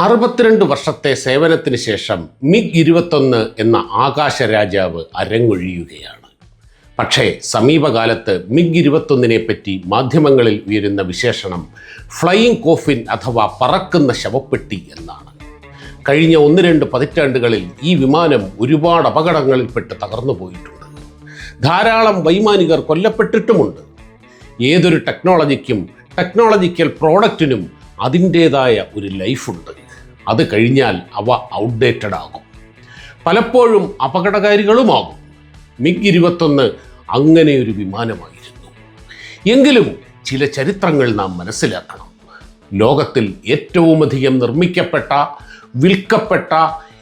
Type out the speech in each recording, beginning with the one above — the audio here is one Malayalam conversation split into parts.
അറുപത്തിരണ്ട് വർഷത്തെ സേവനത്തിന് ശേഷം മിഗ് ഇരുപത്തൊന്ന് എന്ന ആകാശ രാജാവ് അരങ്ങൊഴിയുകയാണ്. പക്ഷേ സമീപകാലത്ത് മിഗ് ഇരുപത്തൊന്നിനെ പറ്റി മാധ്യമങ്ങളിൽ ഉയരുന്ന വിശേഷണം ഫ്ലൈയിങ് കോഫിൻ അഥവാ പറക്കുന്ന ശവപ്പെട്ടി എന്നാണ്. കഴിഞ്ഞ ഒന്ന് രണ്ട് പതിറ്റാണ്ടുകളിൽ ഈ വിമാനം ഒരുപാട് അപകടങ്ങളിൽപ്പെട്ട് തകർന്നു പോയിട്ടുണ്ട്. ധാരാളം വൈമാനികർ കൊല്ലപ്പെട്ടിട്ടുമുണ്ട്. ഏതൊരു ടെക്നോളജിക്കും ടെക്നോളജിക്കൽ പ്രോഡക്റ്റിനും അതിന്റേതായ ഒരു ലൈഫുണ്ട്. അത് കഴിഞ്ഞാൽ അവ ഔട്ട്ഡേറ്റഡ് ആകും. പലപ്പോഴും അപകടകാരികളുമാകും. മിഗ് ഇരുപത്തൊന്ന് അങ്ങനെ ഒരു വിമാനമായിരുന്നു. എങ്കിലും ചില ചരിത്രങ്ങൾ നാം മനസ്സിലാക്കണം. ലോകത്തിൽ ഏറ്റവുമധികം നിർമ്മിക്കപ്പെട്ട വിൽക്കപ്പെട്ട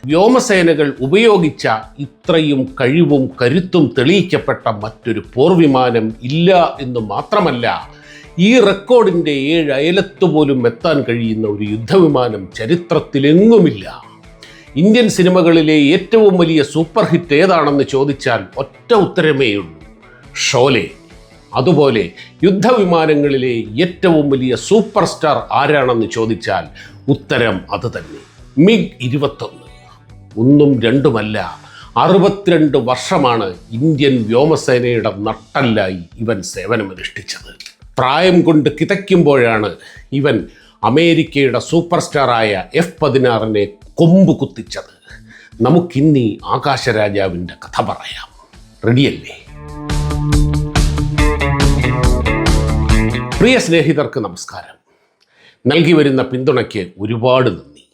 വ്യോമസേനകൾ ഉപയോഗിച്ച ഇത്രയും കഴിവും കരുത്തും തെളിയിക്കപ്പെട്ട മറ്റൊരു പോർവിമാനം ഇല്ല എന്ന് മാത്രമല്ല ഈ റെക്കോർഡിന്റെ ഏഴ് അയലത്ത് പോലും എത്താൻ കഴിയുന്ന ഒരു യുദ്ധവിമാനം ചരിത്രത്തിലെങ്ങുമില്ല. ഇന്ത്യൻ സിനിമകളിലെ ഏറ്റവും വലിയ സൂപ്പർ ഹിറ്റ് ഏതാണെന്ന് ചോദിച്ചാൽ ഒറ്റ ഉത്തരമേയുള്ളൂ ഷോലെ. അതുപോലെ യുദ്ധവിമാനങ്ങളിലെ ഏറ്റവും വലിയ സൂപ്പർ സ്റ്റാർ ആരാണെന്ന് ചോദിച്ചാൽ ഉത്തരം അത് തന്നെ. മിഗ് ഇരുപത്തൊന്ന്. ഒന്നും രണ്ടുമല്ല അറുപത്തിരണ്ട് വർഷമാണ് ഇന്ത്യൻ വ്യോമസേനയുടെ നട്ടല്ലായി ഇവൻ സേവനമനുഷ്ഠിച്ചത്. പ്രായം കൊണ്ട് കിതയ്ക്കുമ്പോഴാണ് ഇവൻ അമേരിക്കയുടെ സൂപ്പർ സ്റ്റാറായ എഫ് പതിനാറിനെ കൊമ്പ് കുത്തിച്ചത്. നമുക്കിന്നി ആകാശരാജാവിന്റെ കഥ പറയാം. റെഡിയല്ലേ? പ്രിയ സ്നേഹിതർക്ക് നമസ്കാരം. നൽകി വരുന്ന പിന്തുണയ്ക്ക് ഒരുപാട് നന്ദി.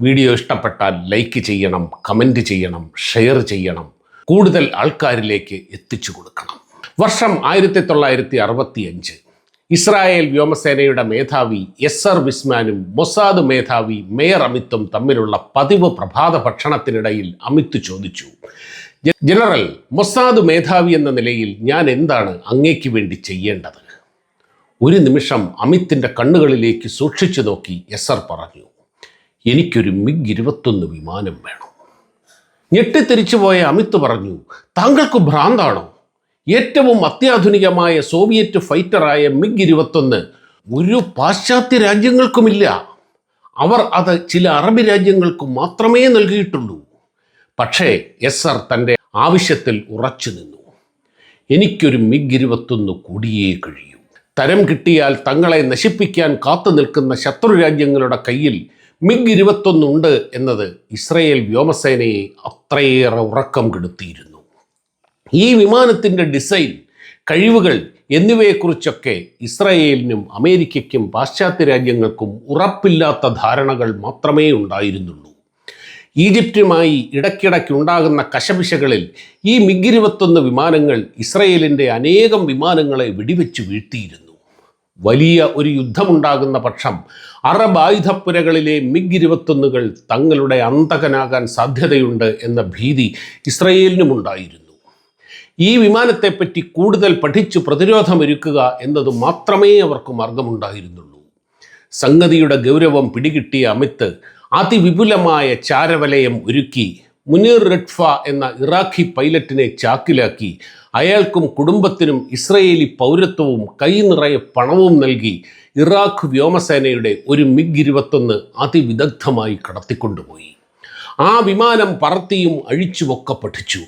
വീഡിയോ ഇഷ്ടപ്പെട്ടാൽ ലൈക്ക് ചെയ്യണം കമന്റ് ചെയ്യണം ഷെയർ ചെയ്യണം. കൂടുതൽ ആൾക്കാരിലേക്ക് എത്തിച്ചു കൊടുക്കണം. വർഷം ആയിരത്തി തൊള്ളായിരത്തി അറുപത്തി അഞ്ച് ഇസ്രായേൽ വ്യോമസേനയുടെ മേധാവി എസ് ആർ വിസ്മാനും മൊസാദ് മേധാവി മേയർ അമിത്തും തമ്മിലുള്ള പതിവ് പ്രഭാത ഭക്ഷണത്തിനിടയിൽ അമിത് ചോദിച്ചു. ജനറൽ മൊസാദ് മേധാവി എന്ന നിലയിൽ ഞാൻ എന്താണ് അങ്ങേക്ക് വേണ്ടി ചെയ്യേണ്ടത്? ഒരു നിമിഷം അമിത്തിന്റെ കണ്ണുകളിലേക്ക് സൂക്ഷിച്ചു നോക്കി എസ് ആർ പറഞ്ഞു എനിക്കൊരു മിഗ് ഇരുപത്തൊന്ന് വിമാനം വേണം. ഞെട്ടിത്തിരിച്ചുപോയ അമിത് പറഞ്ഞു താങ്കൾക്ക് ഭ്രാന്താണോ? ഏറ്റവും അത്യാധുനികമായ സോവിയറ്റ് ഫൈറ്ററായ മിഗ് ഇരുപത്തൊന്ന് ഒരു പാശ്ചാത്യ രാജ്യങ്ങൾക്കുമില്ല. അവർ അത് ചില അറബ് രാജ്യങ്ങൾക്ക് മാത്രമേ നൽകിയിട്ടുള്ളൂ. പക്ഷേ എസ് ആർ തന്റെ ആവശ്യത്തിൽ ഉറച്ചു നിന്നു. എനിക്കൊരു മിഗ് ഇരുപത്തൊന്ന് കൂടിയേ കഴിയൂ. തരം കിട്ടിയാൽ തങ്ങളെ നശിപ്പിക്കാൻ കാത്തു നിൽക്കുന്ന ശത്രു രാജ്യങ്ങളുടെ കയ്യിൽ മിഗ് ഇരുപത്തൊന്നുണ്ട് എന്നത് ഇസ്രയേൽ വ്യോമസേനയെ അത്രയേറെ ഉറക്കം കെടുത്തിയിരുന്നു. ഈ വിമാനത്തിന്റെ ഡിസൈൻ കഴിവുകൾ എന്നിവയെക്കുറിച്ചൊക്കെ ഇസ്രായേലിനും അമേരിക്കയ്ക്കും പാശ്ചാത്യ രാജ്യങ്ങൾക്കും ഉറപ്പില്ലാത്ത ധാരണകൾ മാത്രമേ ഉണ്ടായിരുന്നുള്ളൂ. ഈജിപ്തുമായി ഇടയ്ക്കിടയ്ക്കുണ്ടാകുന്ന കശപിശകളിൽ ഈ മിഗ് ഇരുപത്തൊന്ന് വിമാനങ്ങൾ ഇസ്രയേലിന്റെ അനേകം വിമാനങ്ങളെ വെടിവെച്ച് വീഴ്ത്തിയിരുന്നു. വലിയ ഒരു യുദ്ധമുണ്ടാകുന്ന പക്ഷം അറബ് ആയുധപ്പുരകളിലെ മിഗ് ഇരുപത്തൊന്നുകൾ തങ്ങളുടെ അന്തകനാകാൻ സാധ്യതയുണ്ട് എന്ന ഭീതി ഇസ്രയേലിനുമുണ്ടായിരുന്നു. ഈ വിമാനത്തെപ്പറ്റി കൂടുതൽ പഠിച്ചു പ്രതിരോധമൊരുക്കുക എന്നത് മാത്രമേ അവർക്ക് മാർഗമുണ്ടായിരുന്നുള്ളൂ. സംഗതിയുടെ ഗൗരവം പിടികിട്ടിയ അമിത് അതിവിപുലമായ ചാരവലയം ഒരുക്കി മുനീർ റെഡ്ഫ എന്ന ഇറാഖി പൈലറ്റിനെ ചാക്കിലാക്കി അയാൾക്കും കുടുംബത്തിനും ഇസ്രയേലി പൗരത്വവും കൈ നിറയെ പണവും നൽകി ഇറാഖ് വ്യോമസേനയുടെ ഒരു മിഗ് ഇരുപത്തൊന്ന് അതിവിദഗ്ധമായി കടത്തിക്കൊണ്ടുപോയി. ആ വിമാനം പറത്തിയും അഴിച്ചുമൊക്കെ പഠിച്ചു.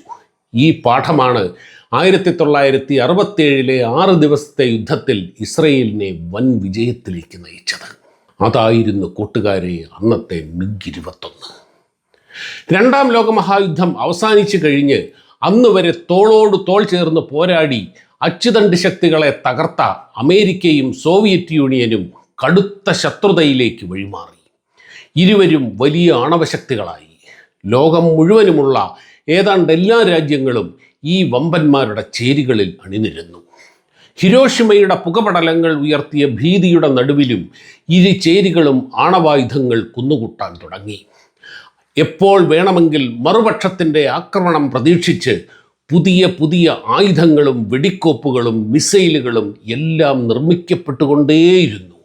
ഈ പാഠമാണ് ആയിരത്തി തൊള്ളായിരത്തി അറുപത്തേഴിലെ ആറ് ദിവസത്തെ യുദ്ധത്തിൽ ഇസ്രയേലിനെ വൻ വിജയത്തിലേക്ക് നയിച്ചത്. അതായിരുന്നു കൂട്ടുകാരെ അന്നത്തെ മിഗ് ഇരുപത്തൊന്ന്. രണ്ടാം ലോകമഹായുദ്ധം അവസാനിച്ചു കഴിഞ്ഞ് അന്ന് വരെ തോളോട് തോൾ ചേർന്ന് പോരാടി അച്ചുതണ്ട് ശക്തികളെ തകർത്ത അമേരിക്കയും സോവിയറ്റ് യൂണിയനും കടുത്ത ശത്രുതയിലേക്ക് വഴിമാറി. ഇരുവരും വലിയ ആണവശക്തികളായി ലോകം മുഴുവനുമുള്ള ഏതാണ്ട് എല്ലാ രാജ്യങ്ങളും ഈ വമ്പന്മാരുടെ ചേരികളിൽ അണിനിരുന്നു. ഹിരോഷിമയുടെ പുകപടലങ്ങൾ ഉയർത്തിയ ഭീതിയുടെ നടുവിലും ഇരു ചേരികളും ആണവായുധങ്ങൾ കുന്നുകൂട്ടാൻ തുടങ്ങി. എപ്പോൾ വേണമെങ്കിൽ മറുപക്ഷത്തിന്റെ ആക്രമണം പ്രതീക്ഷിച്ച് പുതിയ പുതിയ ആയുധങ്ങളും വെടിക്കോപ്പുകളും മിസൈലുകളും എല്ലാം നിർമ്മിക്കപ്പെട്ടുകൊണ്ടേയിരുന്നു.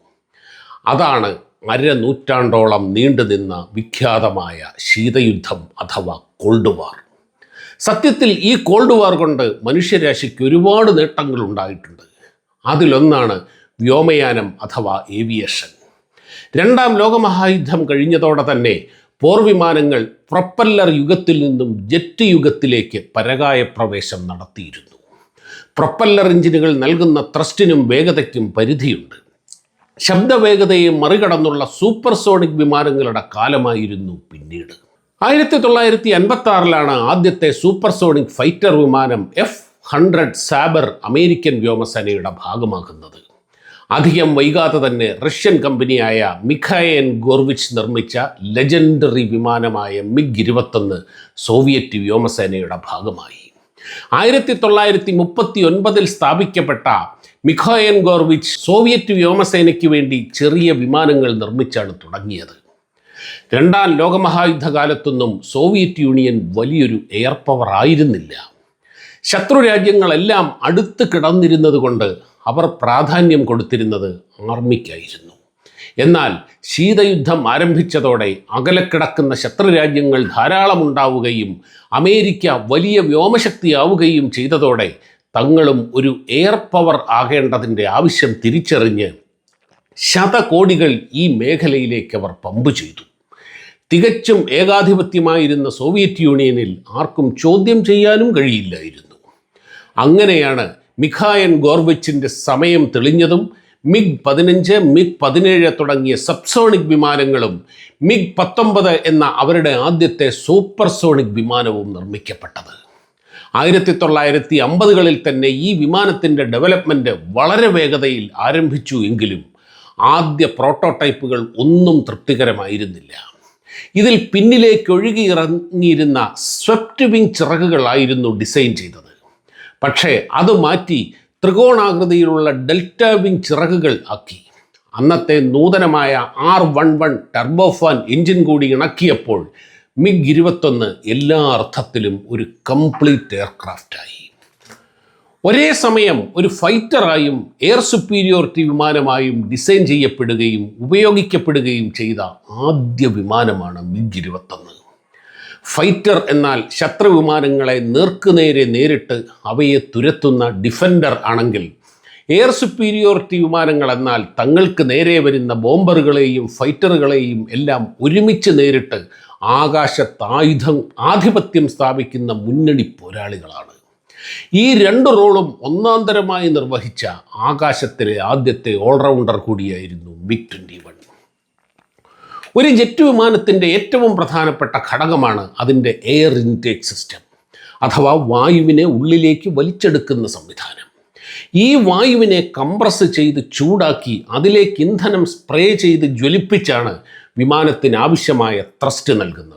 അതാണ് അരനൂറ്റാണ്ടോളം നീണ്ടുനിന്ന വിഖ്യാതമായ ശീതയുദ്ധം അഥവാ കോൾഡ് വാർ. സത്യത്തിൽ ഈ കോൾഡ് വാർ കൊണ്ട് മനുഷ്യരാശിക്ക് ഒരുപാട് നേട്ടങ്ങൾ ഉണ്ടായിട്ടുണ്ട്. അതിലൊന്നാണ് വ്യോമയാനം അഥവാ ഏവിയേഷൻ രണ്ടാം ലോകമഹായുദ്ധം കഴിഞ്ഞതോടെ തന്നെ പോർവിമാനങ്ങൾ പ്രൊപ്പല്ലർ യുഗത്തിൽ നിന്നും ജെറ്റ് യുഗത്തിലേക്ക് പരകായ പ്രവേശം നടത്തിയിരുന്നു. പ്രൊപ്പല്ലർ എഞ്ചിനുകൾ നൽകുന്ന ത്രസ്റ്റിനും വേഗതയ്ക്കും പരിധിയുണ്ട്. ശബ്ദവേഗതയെ മറികടന്നുള്ള സൂപ്പർസോണിക് വിമാനങ്ങളുടെ കാലമായിരുന്നു പിന്നീട്. ആയിരത്തി തൊള്ളായിരത്തി അൻപത്തി ആറിലാണ് ആദ്യത്തെ സൂപ്പർസോണിക് ഫൈറ്റർ വിമാനം എഫ് ഹൺഡ്രഡ് സാബർ അമേരിക്കൻ വ്യോമസേനയുടെ ഭാഗമാകുന്നത്. അധികം വൈകാതെ തന്നെ റഷ്യൻ കമ്പനിയായ മിഖായൻ ഗോർവിച്ച് നിർമ്മിച്ച ലെജൻഡറി വിമാനമായ മിഗ് ഇരുപത്തൊന്ന് സോവിയറ്റ് വ്യോമസേനയുടെ ഭാഗമായി. ആയിരത്തി തൊള്ളായിരത്തി മുപ്പത്തി ഒൻപതിൽ സ്ഥാപിക്കപ്പെട്ട മിഖോയൻ ഗോർവിച്ച് സോവിയറ്റ് വ്യോമസേനയ്ക്ക് വേണ്ടി ചെറിയ വിമാനങ്ങൾ നിർമ്മിച്ചാണ് തുടങ്ങിയത്. രണ്ടാം ലോകമഹായുദ്ധകാലത്തൊന്നും സോവിയറ്റ് യൂണിയൻ വലിയൊരു എയർ പവർ ആയിരുന്നില്ല. ശത്രു രാജ്യങ്ങളെല്ലാം അടുത്ത് കിടന്നിരുന്നത് കൊണ്ട് അവർ പ്രാധാന്യം കൊടുത്തിരുന്നത് ആർമിക്കായിരുന്നു എന്നാൽ ശീതയുദ്ധം ആരംഭിച്ചതോടെ അകലക്കിടക്കുന്ന ശത്രു രാജ്യങ്ങൾ ധാരാളം ഉണ്ടാവുകയും അമേരിക്ക വലിയ വ്യോമശക്തിയാവുകയും ചെയ്തതോടെ തങ്ങളും ഒരു എയർ പവർ ആകേണ്ടതിന്റെ ആവശ്യം തിരിച്ചറിഞ്ഞ് ശതകോടികൾ ഈ മേഖലയിലേക്ക് അവർ പമ്പ് ചെയ്തു. തികച്ചും ഏകാധിപത്യമായിരുന്ന സോവിയറ്റ് യൂണിയനിൽ ആർക്കും ചോദ്യം ചെയ്യാനും കഴിയില്ലായിരുന്നു. അങ്ങനെയാണ് മിഖായൻ ഗോർബച്ചിന്റെ സമയം തെളിഞ്ഞതും മിഗ് പതിനഞ്ച് മിഗ് പതിനേഴ് തുടങ്ങിയ സബ്സോണിക് വിമാനങ്ങളും മിഗ് പത്തൊമ്പത് എന്ന അവരുടെ ആദ്യത്തെ സൂപ്പർസോണിക് വിമാനവും നിർമ്മിക്കപ്പെട്ടത്. ആയിരത്തി തൊള്ളായിരത്തി അമ്പതുകളിൽ തന്നെ ഈ വിമാനത്തിന്റെ ഡെവലപ്മെന്റ് വളരെ വേഗതയിൽ ആരംഭിച്ചു എങ്കിലും ആദ്യ പ്രോട്ടോടൈപ്പുകൾ ഒന്നും തൃപ്തികരമായിരുന്നില്ല. ഇതിൽ പിന്നിലേക്ക് ഒഴുകി ഇറങ്ങിയിരുന്ന സ്വെപ്റ്റ് വിങ് ചിറകുകളായിരുന്നു ഡിസൈൻ ചെയ്തത്. പക്ഷേ അത് മാറ്റി ത്രികോണാകൃതിയിലുള്ള ഡെൽറ്റ വിങ് ചിറകുകൾ ആക്കി. അന്നത്തെ നൂതനമായ R one one turbofan engine കൂടി ഇണക്കിയപ്പോൾ മിഗ് ഇരുപത്തൊന്ന് എല്ലാ അർത്ഥത്തിലും ഒരു കംപ്ലീറ്റ് എയർക്രാഫ്റ്റായി ഒരേ സമയം ഒരു ഫൈറ്ററായും എയർ സുപ്പീരിയോറിറ്റി വിമാനമായും ഡിസൈൻ ചെയ്യപ്പെടുകയും ഉപയോഗിക്കപ്പെടുകയും ചെയ്ത ആദ്യ വിമാനമാണ് മിഗ് ഇരുപത്തൊന്ന്. ഫൈറ്റർ എന്നാൽ ശത്രു വിമാനങ്ങളെ നേർക്കുനേരെ നേരിട്ട് അവയെ തുരത്തുന്ന ഡിഫൻഡർ ആണെങ്കിൽ എയർ സുപ്പീരിയോറിറ്റി വിമാനങ്ങൾ എന്നാൽ തങ്ങൾക്ക് നേരെ വരുന്ന ബോംബറുകളെയും ഫൈറ്ററുകളെയും എല്ലാം ഒരുമിച്ച് നേരിട്ട് ആകാശത്തായുധം ആധിപത്യം സ്ഥാപിക്കുന്ന മുന്നണി പോരാളികളാണ്. ഈ രണ്ട് റോളും ഒന്നാന്തരമായി നിർവഹിച്ച ആകാശത്തിലെ ആദ്യത്തെ ഓൾറൗണ്ടർ കൂടിയായിരുന്നു മിഗ് ട്വന്റി വൺ. ഒരു ജെറ്റ് വിമാനത്തിന്റെ ഏറ്റവും പ്രധാനപ്പെട്ട ഘടകമാണ് അതിന്റെ എയർ ഇൻടേക്ക് സിസ്റ്റം അഥവാ വായുവിനെ ഉള്ളിലേക്ക് വലിച്ചെടുക്കുന്ന സംവിധാനം. ഈ വായുവിനെ കംപ്രസ് ചെയ്ത് ചൂടാക്കി അതിലേക്ക് ഇന്ധനം സ്പ്രേ ചെയ്ത് ജ്വലിപ്പിച്ചാണ് വിമാനത്തിന് ആവശ്യമായ ത്രസ്റ്റ് നൽകുന്നത്.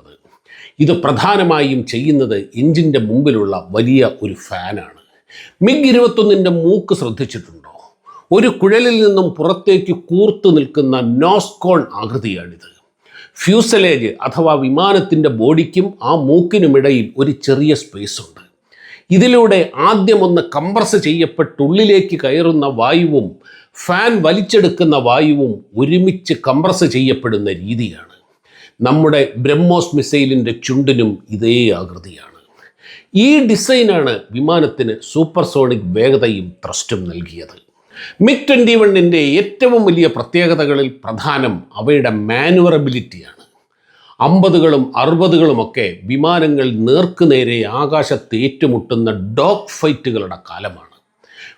ഇത് പ്രധാനമായും ചെയ്യുന്നത് എഞ്ചിന്റെ മുമ്പിലുള്ള വലിയ ഒരു ഫാനാണ്. മിഗ് ഇരുപത്തൊന്നിന്റെ മൂക്ക് ശ്രദ്ധിച്ചിട്ടുണ്ടോ? ഒരു കുഴലിൽ നിന്നും പുറത്തേക്ക് കൂർത്തു നിൽക്കുന്ന നോസ്കോൺ ആകൃതിയാണിത്. ഫ്യൂസലേജ് അഥവാ വിമാനത്തിന്റെ ബോഡിക്കും ആ മൂക്കിനുമിടയിൽ ഒരു ചെറിയ സ്പേസ് ഉണ്ട് ഇതിലൂടെ ആദ്യം ഒന്ന് കംപ്രസ് ചെയ്യപ്പെട്ടുള്ളിലേക്ക് കയറുന്ന വായുവും ഫാൻ വലിച്ചെടുക്കുന്ന വായുവും ഒരുമിച്ച് കംപ്രസ് ചെയ്യപ്പെടുന്ന രീതിയാണ്. നമ്മുടെ ബ്രഹ്മോസ് മിസൈലിന്റെ ചുണ്ടിനും ഇതേ ആകൃതിയാണ്. ഈ ഡിസൈനാണ് വിമാനത്തിന് സൂപ്പർസോണിക് വേഗതയും ത്രസ്റ്റും നൽകിയത്. മിഗ് ട്വന്റി വണ്ണിന്റെ ഏറ്റവും വലിയ പ്രത്യേകതകളിൽ പ്രധാനം അവയുടെ മാനുവറബിലിറ്റിയാണ്. അമ്പതുകളും അറുപതുകളുമൊക്കെ വിമാനങ്ങൾ നേർക്കുനേരെ ആകാശത്ത് ഏറ്റുമുട്ടുന്ന ഡോഗ് ഫൈറ്റുകളുടെ കാലമാണ്.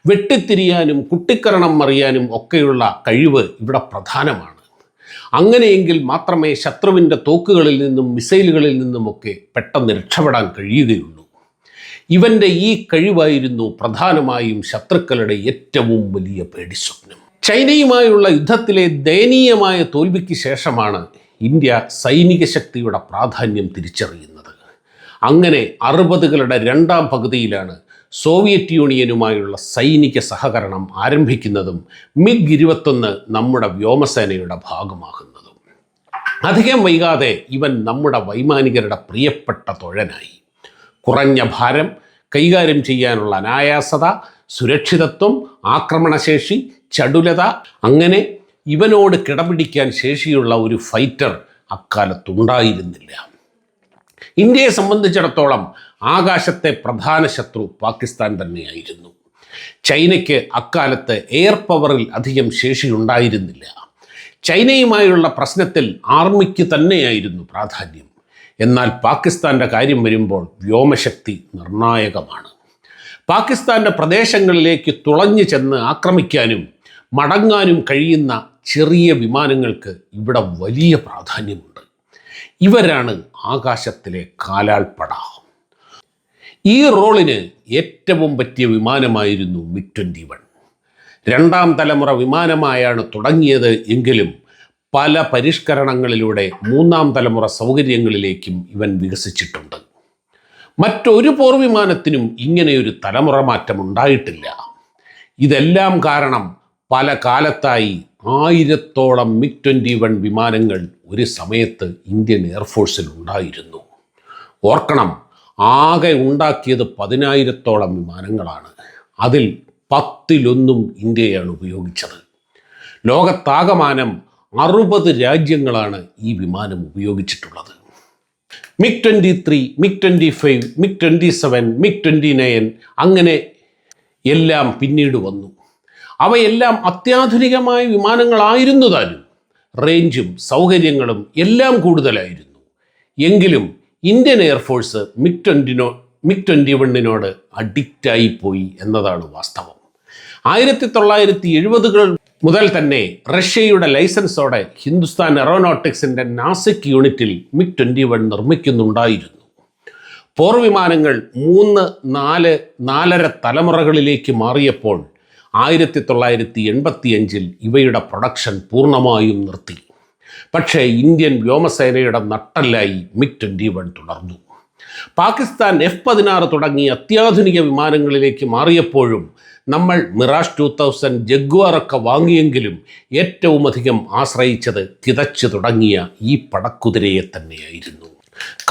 വെട്ടിത്തിരിയാനും കുട്ടിക്കരണം അറിയാനും ഒക്കെയുള്ള കഴിവ് ഇവിടെ പ്രധാനമാണ്. അങ്ങനെയെങ്കിൽ മാത്രമേ ശത്രുവിന്റെ തോക്കുകളിൽ നിന്നും മിസൈലുകളിൽ നിന്നുമൊക്കെ പെട്ടെന്ന് രക്ഷപ്പെടാൻ കഴിയുകയുള്ളൂ. ഇവന്റെ ഈ കഴിവായിരുന്നു പ്രധാനമായും ശത്രുക്കളുടെ ഏറ്റവും വലിയ പേടിസ്വപ്നം. ചൈനയുമായുള്ള യുദ്ധത്തിലെ ദയനീയമായ തോൽവിക്ക് ശേഷമാണ് ഇന്ത്യ സൈനിക ശക്തിയുടെ പ്രാധാന്യം തിരിച്ചറിയുന്നത്. അങ്ങനെ അറുപതുകളുടെ രണ്ടാം പകുതിയിലാണ് സോവിയറ്റ് യൂണിയനുമായുള്ള സൈനിക സഹകരണം ആരംഭിക്കുന്നതും മിഗ് ഇരുപത്തൊന്ന് നമ്മുടെ വ്യോമസേനയുടെ ഭാഗമാകുന്നതും. അധികം വൈകാതെ ഇവൻ നമ്മുടെ വൈമാനികരുടെ പ്രിയപ്പെട്ട തൊഴനായി. കുറഞ്ഞ ഭാരം കൈകാര്യം ചെയ്യാനുള്ള അനായാസത സുരക്ഷിതത്വം ആക്രമണശേഷി ചടുലത അങ്ങനെ ഇവനോട് കിടപിടിക്കാൻ ശേഷിയുള്ള ഒരു ഫൈറ്റർ അക്കാലത്തുണ്ടായിരുന്നില്ല. ഇന്ത്യയെ സംബന്ധിച്ചിടത്തോളം ആകാശത്തെ പ്രധാന ശത്രു പാകിസ്ഥാൻ തന്നെയായിരുന്നു. ചൈനയ്ക്ക് അക്കാലത്ത് എയർ പവറിൽ അധികം ശേഷിയുണ്ടായിരുന്നില്ല ചൈനയുമായുള്ള പ്രശ്നത്തിൽ ആർമിക്ക് തന്നെയായിരുന്നു പ്രാധാന്യം. എന്നാൽ പാകിസ്ഥാന്റെ കാര്യം വരുമ്പോൾ വ്യോമശക്തി നിർണായകമാണ്. പാകിസ്ഥാന്റെ പ്രദേശങ്ങളിലേക്ക് തുളഞ്ഞു ചെന്ന് ആക്രമിക്കാനും മടങ്ങാനും കഴിയുന്ന ചെറിയ വിമാനങ്ങൾക്ക് ഇവിടെ വലിയ പ്രാധാന്യമുണ്ട്. ഇവരാണ് ആകാശത്തിലെ കാലാൾപ്പട. ഈ റോളിന് ഏറ്റവും പറ്റിയ വിമാനമായിരുന്നു മിഗ് ട്വന്റി വൺ രണ്ടാം തലമുറ വിമാനമായാണ് തുടങ്ങിയത് എങ്കിലും പല പരിഷ്കരണങ്ങളിലൂടെ മൂന്നാം തലമുറ സൗകര്യങ്ങളിലേക്കും ഇവൻ വികസിച്ചിട്ടുണ്ട്. മറ്റൊരു പോർവിമാനത്തിനും ഇങ്ങനെയൊരു തലമുറ മാറ്റം ഉണ്ടായിട്ടില്ല ഇതെല്ലാം കാരണം പല കാലത്തായി ആയിരത്തോളം മിഗ് ട്വന്റി വൺ വിമാനങ്ങൾ ഒരു സമയത്ത് ഇന്ത്യൻ എയർഫോഴ്സിൽ ഉണ്ടായിരുന്നു. ഓർക്കണം ആകെ ഉണ്ടാക്കിയത് പതിനായിരത്തോളം വിമാനങ്ങളാണ്. അതിൽ പത്തിലൊന്നും ഇന്ത്യയാണ് ഉപയോഗിച്ചത്. ലോകത്താകമാനം അറുപത് രാജ്യങ്ങളാണ് ഈ വിമാനം ഉപയോഗിച്ചിട്ടുള്ളത്. MiG twenty three MiG twenty five MiG twenty seven MiG twenty nine അങ്ങനെ എല്ലാം പിന്നീട് വന്നു. അവയെല്ലാം അത്യാധുനികമായ വിമാനങ്ങളായിരുന്നു താനും. റേഞ്ചും സൗകര്യങ്ങളും എല്ലാം കൂടുതലായിരുന്നു. എങ്കിലും ഇന്ത്യൻ എയർഫോഴ്സ് മിഗ് ട്വന്റിനോ മിഗ് ട്വന്റി വണ്ണിനോട് അഡിക്റ്റായി പോയി എന്നതാണ് വാസ്തവം. ആയിരത്തി തൊള്ളായിരത്തി എഴുപതുകൾ മുതൽ തന്നെ റഷ്യയുടെ ലൈസൻസോടെ ഹിന്ദുസ്ഥാൻ എറോനോട്ടിക്സിന്റെ നാസിക് യൂണിറ്റിൽ മിഗ് ട്വന്റി വൺ നിർമ്മിക്കുന്നുണ്ടായിരുന്നു. പോർവിമാനങ്ങൾ മൂന്ന് നാല് നാലര തലമുറകളിലേക്ക് മാറിയപ്പോൾ ആയിരത്തി തൊള്ളായിരത്തി എൺപത്തിയഞ്ചിൽ ഇവയുടെ പ്രൊഡക്ഷൻ പൂർണമായും നിർത്തി. പക്ഷേ ഇന്ത്യൻ വ്യോമസേനയുടെ നട്ടല്ലായി മിഗ് ട്വന്റി വൺ തുടർന്നു. പാകിസ്ഥാൻ എഫ് പതിനാറ് തുടങ്ങിയ അത്യാധുനിക വിമാനങ്ങളിലേക്ക് മാറിയപ്പോഴും നമ്മൾ മിറാഷ് ടു തൗസൻഡ് ജഗ്വാറൊക്കെ വാങ്ങിയെങ്കിലും ഏറ്റവും അധികം ആശ്രയിച്ചത് കിതച്ചു തുടങ്ങിയ ഈ പടക്കുതിരയെ തന്നെയായിരുന്നു.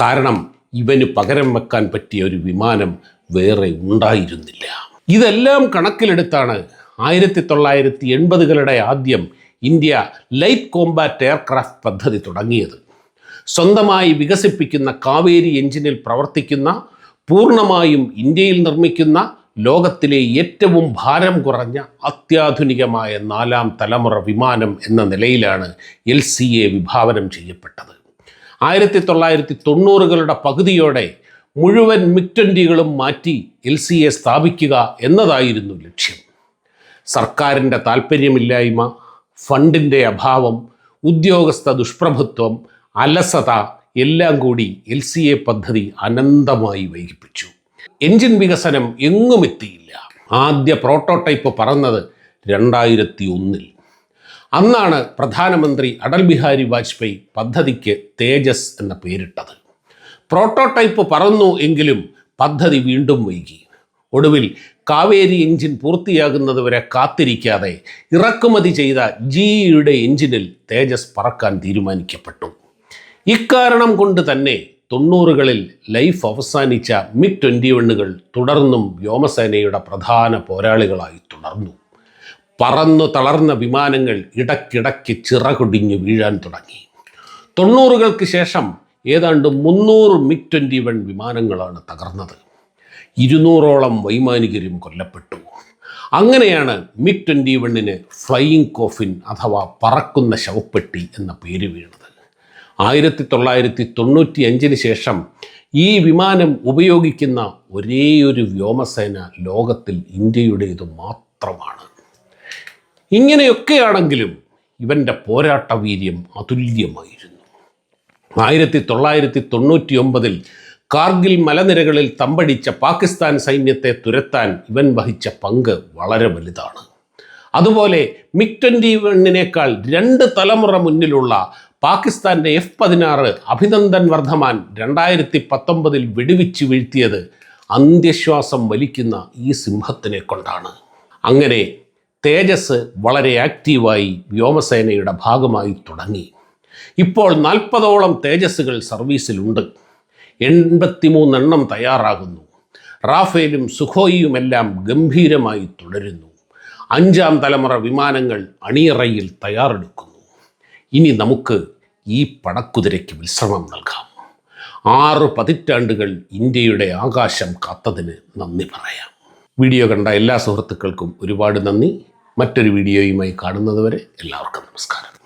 കാരണം ഇവന് പകരം വെക്കാൻ പറ്റിയ ഒരു വിമാനം വേറെ ഉണ്ടായിരുന്നില്ല. ഇതെല്ലാം കണക്കിലെടുത്താണ് ആയിരത്തി തൊള്ളായിരത്തി എൺപതുകളുടെ ആദ്യം ഇന്ത്യ ലൈറ്റ് കോംബാറ്റ് എയർക്രാഫ്റ്റ് പദ്ധതി തുടങ്ങിയത്. സ്വന്തമായി വികസിപ്പിക്കുന്ന കാവേരി എഞ്ചിനിൽ പ്രവർത്തിക്കുന്ന പൂർണമായും ഇന്ത്യയിൽ നിർമ്മിക്കുന്ന ലോകത്തിലെ ഏറ്റവും ഭാരം കുറഞ്ഞ അത്യാധുനികമായ നാലാം തലമുറ വിമാനം എന്ന നിലയിലാണ് എൽ സി എ വിഭാവനം ചെയ്യപ്പെട്ടത്. ആയിരത്തി തൊള്ളായിരത്തി തൊണ്ണൂറുകളുടെ പകുതിയോടെ മുഴുവൻ മിഗ് ട്വന്റികളും മാറ്റി എൽ സി എ സ്ഥാപിക്കുക എന്നതായിരുന്നു ലക്ഷ്യം. സർക്കാരിന്റെ താല്പര്യമില്ലായ്മ ഫണ്ടിന്റെ അഭാവം ഉദ്യോഗസ്ഥ ദുഷ്പ്രഭുത്വം അലസത എല്ലാം കൂടി എൽ സി എ പദ്ധതി അനന്തമായി വൈകിപ്പിച്ചു. എഞ്ചിൻ വികസനം എങ്ങും എത്തിയില്ല. ആദ്യ പ്രോട്ടോടൈപ്പ് പറന്നത് രണ്ടായിരത്തി ഒന്നിൽ അന്നാണ് പ്രധാനമന്ത്രി അടൽ ബിഹാരി വാജ്പേയി പദ്ധതിക്ക് തേജസ് എന്ന പേരിട്ടത്. പ്രോട്ടോടൈപ്പ് പറന്നു എങ്കിലും പദ്ധതി വീണ്ടും വൈകി. ഒടുവിൽ കാവേരി എഞ്ചിൻ പൂർത്തിയാകുന്നതുവരെ കാത്തിരിക്കാതെ ഇറക്കുമതി ചെയ്ത ജിഇയുടെ എഞ്ചിനിൽ തേജസ് പറക്കാൻ തീരുമാനിക്കപ്പെട്ടു. ഇക്കാരണം കൊണ്ട് തന്നെ തൊണ്ണൂറുകളിൽ ലൈഫ് അവസാനിച്ച മിഗ് ട്വന്റി വണ്ണുകൾ തുടർന്നും വ്യോമസേനയുടെ പ്രധാന പോരാളികളായി തുടർന്നു. പറന്നു തളർന്ന വിമാനങ്ങൾ ഇടയ്ക്കിടയ്ക്ക് ചിറകൊടിഞ്ഞു വീഴാൻ തുടങ്ങി. തൊണ്ണൂറുകൾക്ക് ശേഷം ഏതാണ്ട് മുന്നൂറ് മിഗ് ട്വന്റി വൺ വിമാനങ്ങളാണ് തകർന്നത്. ഇരുന്നൂറോളം വൈമാനികരും കൊല്ലപ്പെട്ടു. അങ്ങനെയാണ് മിഗ് ട്വന്റി വണ്ണിന് ഫ്ലൈയിങ് കോഫിൻ അഥവാ പറക്കുന്ന ശവപ്പെട്ടി എന്ന പേര് വീണത്. ആയിരത്തി തൊള്ളായിരത്തി തൊണ്ണൂറ്റി അഞ്ചിന് ശേഷം ഈ വിമാനം ഉപയോഗിക്കുന്ന ഒരേയൊരു വ്യോമസേന ലോകത്തിൽ ഇന്ത്യയുടേത് മാത്രമാണ്. ഇങ്ങനെയൊക്കെയാണെങ്കിലും ഇവന്റെ പോരാട്ട വീര്യം അതുല്യമായിരുന്നു. ആയിരത്തി തൊള്ളായിരത്തി തൊണ്ണൂറ്റി ഒമ്പതിൽ കാർഗിൽ മലനിരകളിൽ തമ്പടിച്ച പാകിസ്ഥാൻ സൈന്യത്തെ തുരത്താൻ ഇവൻ വഹിച്ച പങ്ക് വളരെ വലുതാണ്. അതുപോലെ മിഗ് ട്വന്റി വണ്ണിനേക്കാൾ രണ്ട് തലമുറ മുന്നിലുള്ള പാകിസ്ഥാന്റെ എഫ് പതിനാറ് അഭിനന്ദൻ വർദ്ധമാൻ രണ്ടായിരത്തി പത്തൊമ്പതിൽ വെടിവെച്ച് വീഴ്ത്തിയത് അന്ത്യശ്വാസം വലിക്കുന്ന ഈ സിംഹത്തിനെ കൊണ്ടാണ്. അങ്ങനെ തേജസ് വളരെ ആക്റ്റീവായി വ്യോമസേനയുടെ ഭാഗമായി തുടങ്ങി. ഇപ്പോൾ നാൽപ്പതോളം തേജസ്സുകൾ സർവീസിലുണ്ട്. എൺപത്തിമൂന്നെണ്ണം തയ്യാറാകുന്നു. റാഫേലും സുഖോയിയുമെല്ലാം ഗംഭീരമായി തുടരുന്നു. അഞ്ചാം തലമുറ വിമാനങ്ങൾ അണിയറയിൽ തയ്യാറെടുക്കുന്നു. ഇനി നമുക്ക് ഈ പടക്കുതിരയ്ക്ക് വിശ്രമം നൽകാം. ആറ് പതിറ്റാണ്ടുകൾ ഇന്ത്യയുടെ ആകാശം കാത്തതിന് നന്ദി പറയാം. വീഡിയോ കണ്ട എല്ലാ സുഹൃത്തുക്കൾക്കും ഒരുപാട് നന്ദി. മറ്റൊരു വീഡിയോയുമായി കാണുന്നതുവരെ എല്ലാവർക്കും നമസ്കാരം.